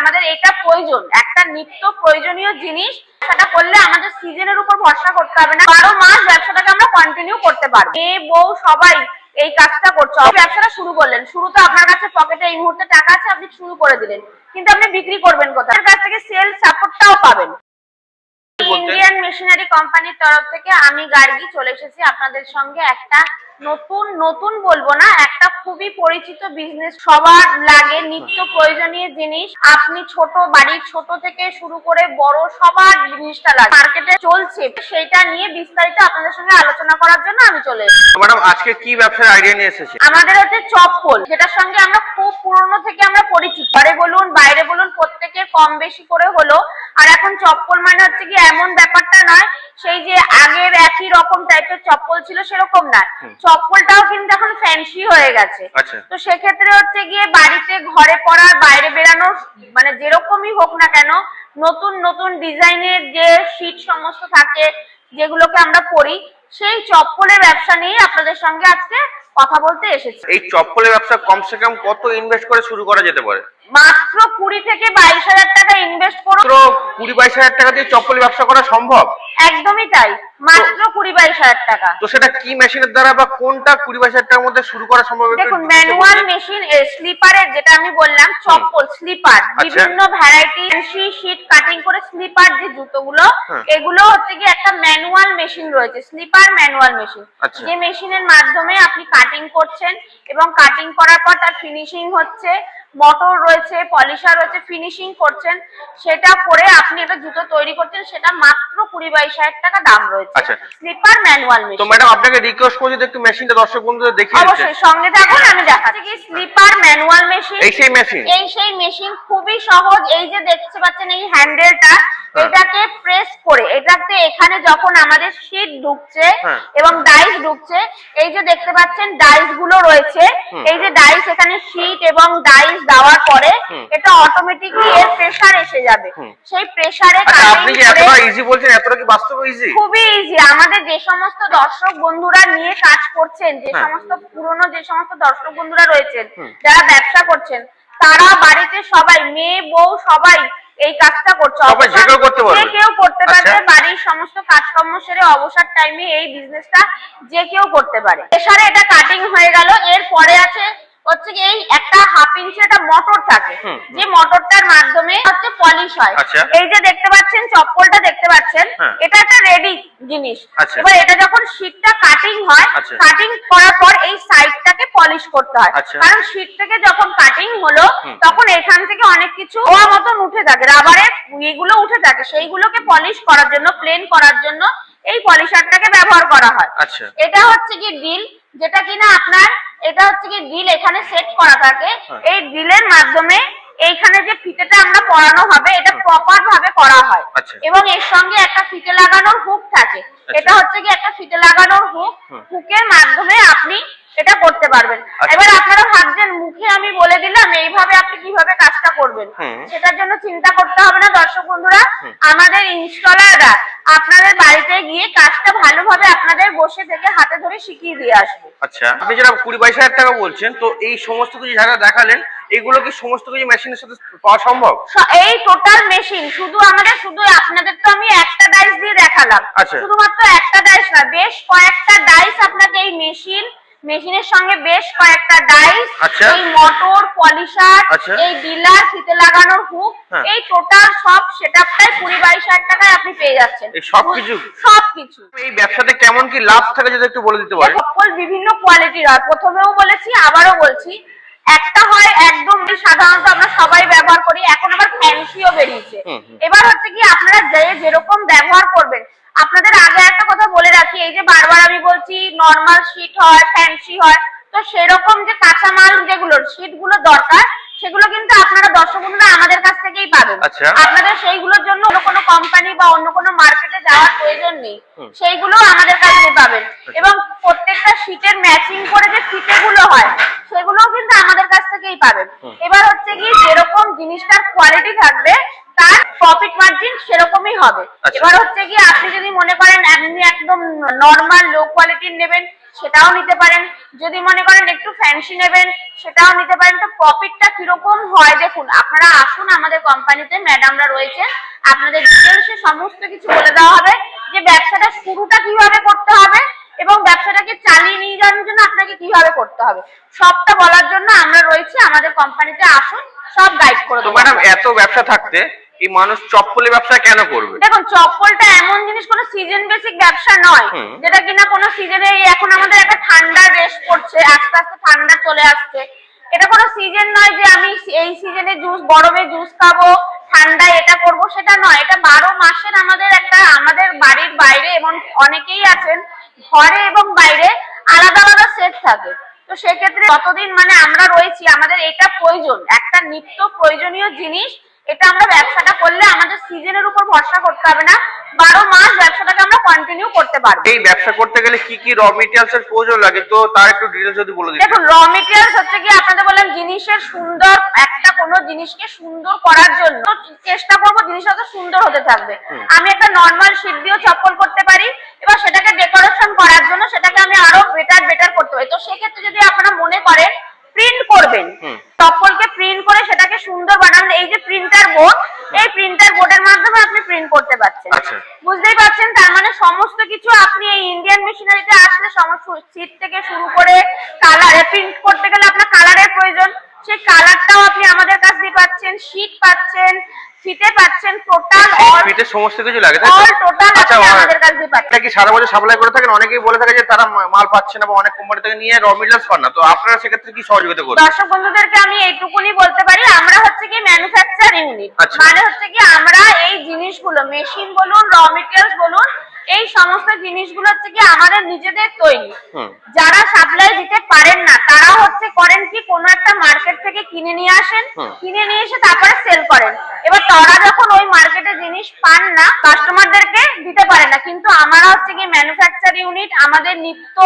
আমাদের এটা প্রয়োজন, একটা নিত্য প্রয়োজনীয় জিনিস, সেটা করলে আমাদের সিজনের উপর ভরসা করতে হবে না। বারো মাস ব্যবসাটাকে আমরা কন্টিনিউ করতে পারব। এ বউ সবাই এই কাজটা করছে। ব্যবসাটা শুরু করলেন। শুরুতে আপনার কাছে পকেটে এই মুহূর্তে টাকা আছে, আপনি শুরু করে দিলেন। কিন্তু আপনি বিক্রি করবেন কোথায়? কাছ থেকে সেল সাপোর্টটাও পাবেন। ইন্ডিয়ান মেশিনারি কোম্পানির তরফ থেকে আমি গার্গি চলে এসেছি আপনাদের সঙ্গে একটা নতুন নতুন বলব না একটা খুবই পরিচিত বিজনেস সবার লাগে নিত্য প্রয়োজনীয় জিনিস। আপনি ছোট বাড়ির ছোট থেকে শুরু করে বড় সবার জিনিসটা লাগে। মার্কেটে চলছে সেটা নিয়ে বিস্তারিত আপনাদের সঙ্গে আলোচনা করার জন্য আমি চলে এসেছি। ম্যাডাম আজকে কি ব্যবসার আইডিয়া নিয়ে এসেছে আমাদের হচ্ছে চপ্পল যেটার সঙ্গে আমরা খুব পুরনো থেকে আমরা পরিচিত। ঘরে বলুন বাইরে বলুন প্রত্যেকের কম বেশি করে হলো। আর এখন চপ্পল মানে হচ্ছে কি এমন ব্যাপারটা নয় সেই যে আগের একই রকম টাইপের চপ্পল ছিল সেরকম না চপ্পলটাও কিন্তু এখন ফ্যান্সি হয়ে গেছে। আচ্ছা। তো সেক্ষেত্রে হচ্ছে গিয়ে বাড়িতে ঘরে পড়ার বাইরে বেরানোর মানে যেরকমই হোক না কেন নতুন নতুন ডিজাইনের যে শীট সমস্ত থাকে যেগুলোকে আমরা পরি সেই চপ্পলের ব্যবসা নিয়ে আপনাদের সঙ্গে আজকে কথা বলতে এসেছি। এই চপ্পলের ব্যবসা কমসে কম কত ইনভেস্ট করে শুরু করা যেতে পারে? মাত্র কুড়ি থেকে বাইশ হাজার টাকা ইনভেস্ট করুন মাত্র কুড়ি বাইশ হাজার টাকা দিয়ে চপ্পলের ব্যবসা করা সম্ভব একদমই তাই মাত্র কুড়ি বাইশ হাজার টাকা তো সেটা কি মেশিনের দ্বারা বা কোনটা কুড়ি বাইশ হাজার টাকার মধ্যে শুরু করা সম্ভব দেখুন ম্যানুয়াল? মেশিন স্লিপারের যেটা আমি বললাম চপ্পল স্লিপার আচ্ছা। বিভিন্ন ভ্যারাইটি শীট কাটিং করে স্লিপার যে জুতোগুলো। এগুলো হচ্ছে কি একটা ম্যানুয়াল মেশিন রয়েছে স্লিপার ম্যানুয়াল মেশিন। যে মেশিনের মাধ্যমে আপনি কাটিং করছেন এবং কাটিং করার পর তার ফিনিশিং হচ্ছে মোটর রয়েছে পলিশার রয়েছে ফিনিশিং করছেন সেটা করে আপনি একটা জুতো তৈরি করছেন সেটা মাত্র কুড়ি বাইশ হাজার টাকা দাম রয়েছে আচ্ছা। স্লিপার ম্যানুয়াল মেশিন তো ম্যাডাম আপনাকে রিকোয়েস্ট করছি যে একটু মেশিনটা দর্শক বন্ধুদের দেখিয়ে অবশ্যই সঙ্গে থাকুন আমি দেখাচ্ছি কি স্লিপার ম্যানুয়াল মেশিন এই সেই মেশিন এই সেই মেশিন খুবই সহজ এই যে দেখতে পাচ্ছেন এই হ্যান্ডেলটা হ্যাঁ। এটাকে প্রেস করে এটাতে এখানে যখন আমাদের শীট ঢুকছে হ্যাঁ। এবং ডাইস ঢুকছে এই যে দেখতে পাচ্ছেন ডাইসগুলো রয়েছে এই যে ডাইস এখানে শীট এবং ডাইস দেওয়ার পরে এটা অটোমেটিকলি এর প্রেসার এসে যাবে। সেই প্রেসারে আচ্ছা আপনি যে এতটা ইজি বলছেন? এতটা কি বাস্তবে ইজি খুবই ইজি আমাদের যে সমস্ত দর্শক বন্ধুরা নিয়ে কাজ করছেন যে হ্যাঁ। সমস্ত পুরনো যে সমস্ত দর্শক বন্ধুরা রয়েছেন যারা ব্যবসা করছেন তারা বাড়িতে সবাই মেয়ে বউ সবাই এই কাজটা করছে। যে কেউ করতে পারবে? করতে পারবে আচ্ছা। বাড়ির সমস্ত কাজকর্ম সেরে অবসর টাইমে এই বিজনেসটা যে কেউ করতে পারে। এসারে এটা কাটিং হয়ে গেল। এর পরে আছে হচ্ছে এই একটা হাফ ইঞ্চি একটা মোটর থাকে যে মোটরটার মাধ্যমে হচ্ছে পলিশ হয় আচ্ছা। এই যে দেখতে পাচ্ছেন চপ্পলটা দেখতে পাচ্ছেন হ্যাঁ। এটা একটা রেডি জিনিস আচ্ছা। এবার এটা যখন শীটটা কাটিং হয় আচ্ছা। কাটিং করার পর এই সাইডটাকে পলিশ করতে হয় আচ্ছা। কারণ শীট থেকে যখন কাটিং হলো তখন এখান থেকে অনেক কিছু হওয়া মতন উঠে থাকে রাবারের এগুলো উঠে থাকে সেইগুলোকে পলিশ করার জন্য প্লেন করার জন্য এই পলিশারটাকে ব্যবহার করা হয় আচ্ছা এটা হচ্ছে কি ডিল যেটা কিনা আপনার এটা হচ্ছে কি ডিল এখানে সেট করা থাকে। হ্যাঁ। এই ডিলের মাধ্যমে এইখানে যে ফিতেটা আমরা পরানো হবে এটা প্রপার ভাবে করা হয়। আচ্ছা। এবং এর সঙ্গে একটা ফিতে লাগানোর হুক থাকে। এটা হচ্ছে কি একটা ফিতে লাগানোর হুক হুকের মাধ্যমে আপনি এটা করতে পারবেন। আচ্ছা। এবার আপনারা ভাবছেন মুখে আমি বলে দিলাম এইভাবে আপনি কীভাবে কাজটা করবেন? সেটার জন্য চিন্তা করতে হবে না দর্শক বন্ধুরা। আমাদের ইনস্টলাররা আপনাদের বাড়িতে গিয়ে কাজটা ভালোভাবে আপনাদের বসে থেকে হাতে ধরে শিখিয়ে দিয়ে আসবে। আচ্ছা আপনি যেটা কুড়ি বাইশ হাজার টাকা বলছেন তো এই সমস্ত কিছু যারা দেখালেন এগুলো কি সমস্ত কিছু মেশিনের সাথে পাওয়া সম্ভব? এই টোটাল মেশিন শুধু আমাদের শুধু আপনাদের তো আমি একটা ডাইস দিয়ে দেখালাম। আচ্ছা। শুধুমাত্র একটা ডাইস না বেশ কয়েকটা ডাইস আপনাকে এই মেশিন মেশিনের সঙ্গে বেশ কয়েকটা ডাইস আচ্ছা। এই মোটর পলিশার আচ্ছা। এই ডিলার ফিতে লাগানোর হুক হ্যাঁ। এই টোটাল সব সেটআপটাই কুড়ি বাইশ হাজার টাকায় আপনি পেয়ে যাচ্ছেন এই সবকিছু? সবকিছু এই ব্যবসাতে কেমন কি লাভ থাকে যদি একটু বলে দিতে পারেন সকল বিভিন্ন কোয়ালিটির হয় প্রথমেও বলেছি আবারও বলছি একটা হয় একদম সাধারণত আমরা সবাই ব্যবহার করি এখন আবার ফ্যান্সিও বেরিয়েছে। এবার হচ্ছে কি আপনারা যে যেরকম ব্যবহার করবেন আপনাদের আগে একটা কথা বলে রাখি এই যে বারবার আমি বলছি নর্মাল শীট হয় ফ্যান্সি হয় তো সেরকম যে কাঁচামাল যেগুলো শীটগুলো দরকার সেগুলো কিন্তু আপনারা দর্শক বন্ধুরা আমাদের কাছ থেকেই পাবেন। আচ্ছা। আপনাদের সেইগুলোর জন্য অন্য কোনো কোম্পানি বা অন্য কোনো মার্কেটে যাওয়ার প্রয়োজন নেই। সেইগুলো আমাদের কাছে পাবেন। এবং প্রত্যেকটা শীটের ম্যাচিং করে যে ফিতেগুলো হয় সেগুলোও কিন্তু আমাদের কাছ থেকেই পাবেন। এবার হচ্ছে কি যেরকম জিনিসটার কোয়ালিটি থাকবে তার প্রফিট মার্জিন সেরকমই হবে। আচ্ছা। এবার হচ্ছে কি আপনি যদি মনে করেন আপনি একদম নর্মাল লো কোয়ালিটির নেবেন সেটাও নিতে পারেন। যদি মনে করেন একটু ফ্যান্সি নেবেন সেটাও নিতে পারেন। তো প্রফিটটা কীরকম হয় দেখুন আপনারা আসুন আমাদের কোম্পানিতে ম্যাডামরা রয়েছে। আপনাদের ডিটেলসে সমস্ত কিছু বলে দেওয়া হবে যে ব্যবসাটা শুরুটা কীভাবে করতে হবে এবং ব্যবসাটাকে চালিয়ে নিয়ে যাওয়ার জন্য আপনাকে কীভাবে করতে হবে। সবটা বলার জন্য আমরা রয়েছি। আমাদের কোম্পানিতে আসুন সব গাইড করে দেবো। ম্যাডাম এত ব্যবসা থাকতে এই মানুষ চপ্পলের ব্যবসা কেন করবে? দেখুন চপ্পলটা এমন জিনিস কোনো সিজন বেসিক ব্যবসা নয় যেটা কিনা কোনো সিজনে এখন আমাদের একটা ঠান্ডা রেস পড়ছে আস্তে আস্তে ঠান্ডা চলে আসছে। এটা কোনো সিজন নয় যে আমি এই সিজনে জুস গরমে জুস খাব ঠান্ডায় এটা করব সেটা নয়। এটা বারো মাসের আমাদের একটা আমাদের বাড়ির বাইরে এবং অনেকেই আছেন ঘরে এবং বাইরে আলাদা আলাদা সেট থাকে। তো সেক্ষেত্রে যতদিন মানে আমরা রয়েছি আমাদের এটা প্রয়োজন। একটা নিত্য প্রয়োজনীয় জিনিস এটা আমরা ব্যবসাটা করলে আমাদের সিজনের উপর ভরসা করতে হবে না। বারো মাস ব্যবসাটাকে আমরা কন্টিনিউ করতে পারব। এই ব্যবসা করতে গেলে কি কি র মেটেরিয়ালস এর প্রয়োজন লাগে? তো তার একটু ডিটেলস যদি বলে দিন দেখুন র মেটেরিয়ালস হচ্ছে কি আপনাদের বললাম জিনিসের সুন্দর একটা কোনো জিনিসকে সুন্দর করার জন্য চেষ্টা করব জিনিসটা তো সুন্দর হতে থাকবে। আমি একটা নর্মাল শীট দিয়েও চপ্পল করতে পারি এবার সেটাকে ডেকোরেশন করার জন্য সেটাকে আমি আরও বেটার বেটার করতে পারি। তো সেক্ষেত্রে যদি আপনারা মনে করেন প্রিন্ট করবেন হুম। চপ্পলকে প্রিন্ট করে সেটাকে সুন্দর বানানো এই যে প্রিন্টার বোর্ড এই প্রিন্টার বোর্ডের মাধ্যমে আপনি প্রিন্ট করতে পারছেন। আচ্ছা। বুঝতেই পারছেন? তার মানে সমস্ত কিছু আপনি এই ইন্ডিয়ান মেশিনারিতে আসলে সমস্ত সিট থেকে শুরু করে কালার প্রিন্ট করতে গেলে আপনার কালারের প্রয়োজন। সেই কালারটাও আপনি আমাদের কাছ দিয়ে পাচ্ছেন শীট পাচ্ছেন ফিতে পাচ্ছেন টোটাল অল ফিতে সমস্ত কিছু লাগে তাই অল টোটাল আচ্ছা আমাদের কাছে পাচ্ছেন। এটা কি সারা বছর সাপ্লাই করে থাকেন? অনেকেই বলে থাকে যে তারা মাল পাচ্ছে না বা অনেক কোম্পানি থেকে নিয়ে র মেটেরিয়ালস পান না। তো আপনারা সেক্ষেত্রে কি সহযোগিতা করবেন? দর্শক বন্ধুদেরকে আমি এইটুকুনি বলতে পারি আমরা হচ্ছে কি ম্যানুফ্যাকচার ইউনিট আচ্ছা। মানে হচ্ছে কি আমরা এই জিনিসগুলো মেশিন বলুন র মেটেরিয়ালস বলুন এই সমস্ত জিনিসগুলো হচ্ছে কি আমাদের নিজেদের তৈরি। যারা সাপ্লাই দিতে পারেন না তারা হচ্ছে করেন কি কোনো একটা মার্কেট থেকে কিনে নিয়ে আসেন কিনে নিয়ে এসে তারপরে সেল করেন। এবার তারা যখন ওই মার্কেটে জিনিস পান না কাস্টমারদেরকে দিতে পারে না। কিন্তু আমরা হচ্ছে কি ম্যানুফ্যাকচার ইউনিট আমাদের নিত্য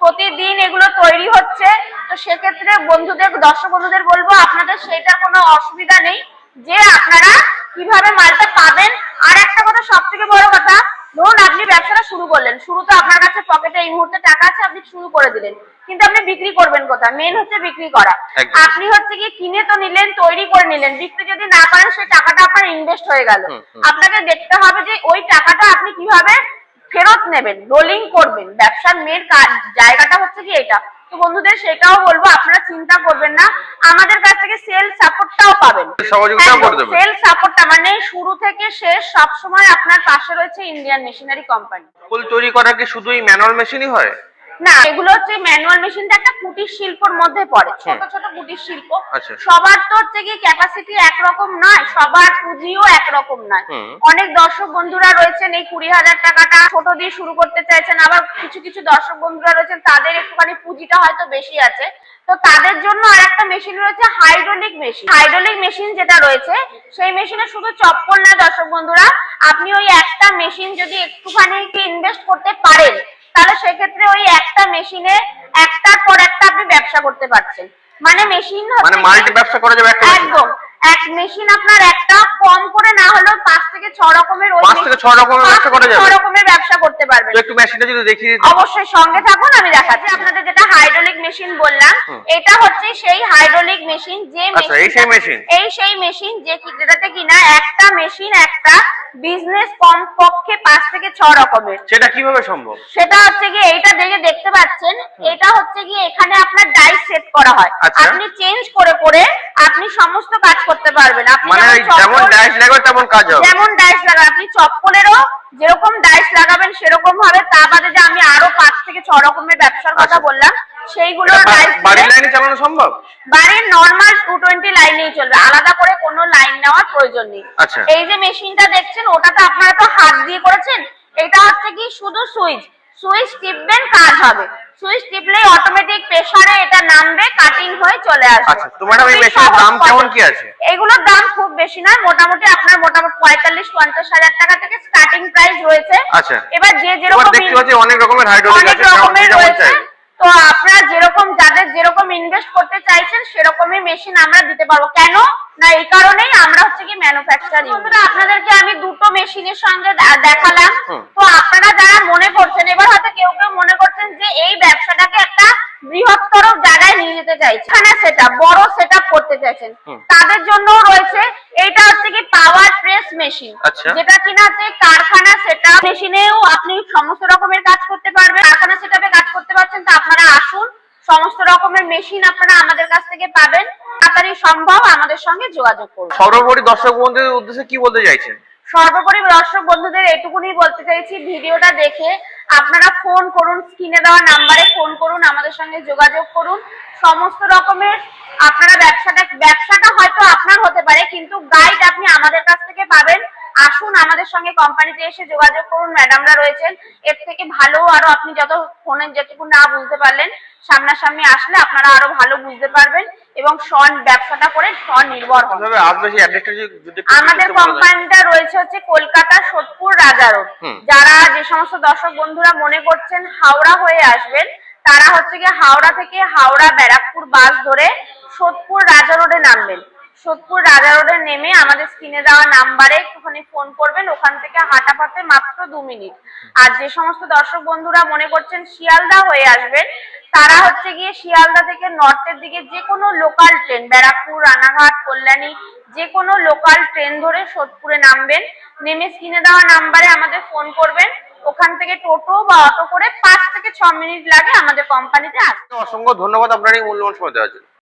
প্রতিদিন এগুলো তৈরি হচ্ছে। তো সেক্ষেত্রে বন্ধুদের দর্শক বন্ধুদের বলব আপনাদের সেটা কোনো অসুবিধা নেই যে আপনারা কীভাবে মালটা পাবেন। আর একটা কথা সব থেকে বড় কথা ধরুন আপনি ব্যবসাটা শুরু করলেন শুরু তো আপনার কাছে পকেটে এই মুহূর্তে টাকা আছে আপনি শুরু করে দিলেন। কিন্তু আপনি বিক্রি করবেন কোথায়? মেন হচ্ছে বিক্রি করা। আপনি হচ্ছে কি কিনে তো নিলেন তৈরি করে নিলেন বিক্রি যদি না করেন সেই টাকাটা আপনার ইনভেস্ট হয়ে গেল। আপনাকে দেখতে হবে যে ওই টাকাটা আপনি কীভাবে ফেরত নেবেন রোলিং করবেন। ব্যবসার মেন জায়গাটা হচ্ছে কি এটা। তো বন্ধুদের সেটাও বলব আপনারা চিন্তা করবেন না। আমাদের কাছ থেকে সেল সাপোর্টটাও পাবেন। সেল সাপোর্টটা মানে শুরু থেকে শেষ সব সময় আপনার পাশে রয়েছে ইন্ডিয়ান মেশিনারি কোম্পানি ফুল তৈরি করা কি শুধুই ম্যানুয়াল মেশিনই হয়? না। এগুলো হচ্ছে ম্যানুয়াল মেশিনটা একটা কুটির শিল্পর মধ্যে পড়ে। ছোট ছোট কুটির শিল্প। আচ্ছা। সবার তো হচ্ছে কি ক্যাপাসিটি একরকম নয় সবার পুঁজিও একরকম নয়। অনেক দর্শক বন্ধুরা রয়েছেন এই কুড়ি হাজার টাকাটা ছোট দিয়ে শুরু করতে চাইছেন আবার কিছু কিছু দর্শক বন্ধুরা রয়েছেন তাদের একটুখানি পুঁজিটা হয়তো বেশি আছে। তো তাদের জন্য আর একটা মেশিন রয়েছে হাইড্রোলিক মেশিন হাইড্রোলিক মেশিন যেটা রয়েছে সেই মেশিনে শুধু চপ্পল না দর্শক বন্ধুরা আপনি ওই একটা মেশিন যদি একটুখানি ইনভেস্ট করতে পারেন তাহলে সেক্ষেত্রে ওই একটা মেশিনে একটার পর একটা আপনি ব্যবসা করতে পারছেন। মানে মেশিন মানে মাল্টি ব্যবসা করা যাবে একটা একদম। এক মেশিন আপনার একটা কম করে না হলেও পাঁচ থেকে ছ রকমের ওই পাঁচ থেকে ছ রকমের ব্যবসা করা থেকে ছ রকমের ব্যবসা করতে পারবেন। একটু মেশিনটা যদি দিতেন। অবশ্যই সঙ্গে থাকুন আমি দেখাচ্ছি আপনাদের যেটা হাইড্রোলিক মেশিন বললাম। এটা হচ্ছে সেই হাইড্রোলিক মেশিন যে আচ্ছা, এই সেই machine? এই সেই মেশিন যে কি- যেটাতে কিনা একটা মেশিন একটা বিজনেস কম পক্ষে পাঁচ থেকে ছ রকমের। সেটা কীভাবে সম্ভব? সেটা হচ্ছে কি এইটা দেখে দেখতে পাচ্ছেন এটা হচ্ছে কি এখানে আপনার ডাইস সেট করা হয়। আচ্ছা। আপনি চেঞ্জ করে করে আপনি সমস্ত কাজ করতে পারবেন। আপনি মানে যেমন ডাইস লাগবে তেমন কাজ হবে। যেমন ডাইস লাগাবেন আপনি চপ্পলেরও যেরকম ডাইস লাগাবেন সেরকম ভাবে তা বাদে যে আমি আরও পাঁচ থেকে ছ রকমের ব্যবসার কথা আচ্ছা। বললাম সেইগুলো বাড়ির লাইনে চালানো সম্ভব? বাড়ির নর্মাল টু টোয়েন্টি লাইনেই চলবে। আলাদা করে কোনো লাইন নেওয়ার প্রয়োজন নেই। আচ্ছা। এই যে মেশিনটা দেখছেন ওটা তো আপনারা তো হাত দিয়ে করেছেন এটা হচ্ছে কি শুধু সুইচ সুইচ টিপবেন কাজ হবে। সুইচ টিপলেই অটোমেটিক প্রেসারে এটা নামবে কাটিং হয়ে চলে আসবে। আচ্ছা, তো এই এর সহজ দাম কেমন কি আছে? এগুলোর দাম খুব বেশি নয় মোটামুটি আপনার মোটামুটি পঁয়তাল্লিশ পঞ্চাশ হাজার টাকা থেকে স্টার্টিং প্রাইস রয়েছে। আচ্ছা। এবার যে যেরকম দেখতে পাচ্ছি অনেক রকমের হাইড্রোলিক অনেক আছে যেমন রকমের রয়েছে। তো আপনারা যেরকম যাদের যেরকম ইনভেস্ট করতে চাইছেন সেরকমই মেশিন আমরা দিতে পারব। কেন? না এই কারণেই আমরা হচ্ছে কি ম্যানুফ্যাকচার বন্ধুরা আপনাদেরকে আমি দুটো মেশিনের সঙ্গে দেখালাম। তো আপনারা যারা মনে করছেন এবার হয়তো কেউ কেউ মনে করছেন যে এই ব্যবসাটাকে একটা বৃহত্তর জায়গায় নিয়ে যেতে চাইছে। এখানে সেটা বড় সেট করতে চাইছেন। তাদের জন্য রয়েছে এটা হচ্ছে কি পাওয়ার প্রেস মেশিন আচ্ছা। যেটা কিনা হচ্ছে কারখানা সেটা মেশিনেও আপনি সমস্ত রকমের কাজ করতে পারবেন। কারখানা সেটাপে কাজ করতে পারছেন তো আপনারা আসুন। সমস্ত রকমের মেশিন আপনারা আমাদের কাছ থেকে পাবেন। তাড়াতাড়ি সম্ভব আমাদের সঙ্গে যোগাযোগ করুন। সর্বোপরি দর্শক বন্ধুদের উদ্দেশ্যে কি বলতে চাইছেন? সর্বোপরি দর্শক বন্ধুদের এটুকুনি বলতে চাইছি, ভিডিওটা দেখে আপনারা ফোন করুন, স্ক্রিনে দেওয়া নাম্বারে ফোন করুন, আমাদের সঙ্গে যোগাযোগ করুন। সমস্ত রকমের আপনারা ব্যবসাটা ব্যবসাটা হয়তো আপনার হতে পারে, কিন্তু গাইড আপনি আমাদের কাছ থেকে পাবেন। আসুন আমাদের সঙ্গে কোম্পানিতে এসে যোগাযোগ করুন ম্যাডামরা রয়েছেন। এর থেকে ভালো আরও আপনি যত ফোনে যেটুকু না বুঝতে পারলেন সামনাসামনি আসলে আপনারা আরও ভালো বুঝতে পারবেন এবং স্বন ব্যবসাটা করে স্বনির্ভর আমাদের। কোম্পানিটা রয়েছে হচ্ছে কলকাতা সোদপুর রাজা রোড যারা যে সমস্ত দর্শক বন্ধুরা মনে করছেন হাওড়া হয়ে আসবেন তারা হচ্ছে গিয়ে হাওড়া থেকে হাওড়া ব্যারাকপুর বাস ধরে সোদপুর রাজা রোডে নামবেন। সোদপুর রাজা রোডে নেমে আমাদের স্ক্রিনে দেওয়া নাম্বারে একটুখানি ফোন করবেন। ওখান থেকে হাঁটা পথে মাত্র দু মিনিট। আর যে সমস্ত দর্শক বন্ধুরা মনে করছেন শিয়ালদা হয়ে আসবেন, তারা হচ্ছে গিয়ে শিয়ালদা থেকে নর্থের দিকে যে কোনো লোকাল ট্রেন ব্যারাকপুর, রানাঘাট, কল্যাণী, যে কোনো লোকাল ট্রেন ধরে সোদপুরে নামবেন। নেমে স্ক্রিনে দেওয়া নাম্বারে আমাদের ফোন করবেন। ওখান থেকে টোটো বা অটো করে পাঁচ থেকে ছ মিনিট লাগে আমাদের কোম্পানিতে আসতে। অসংখ্য ধন্যবাদ আপনার এই মূল্যবান সময় দেওয়ার জন্য।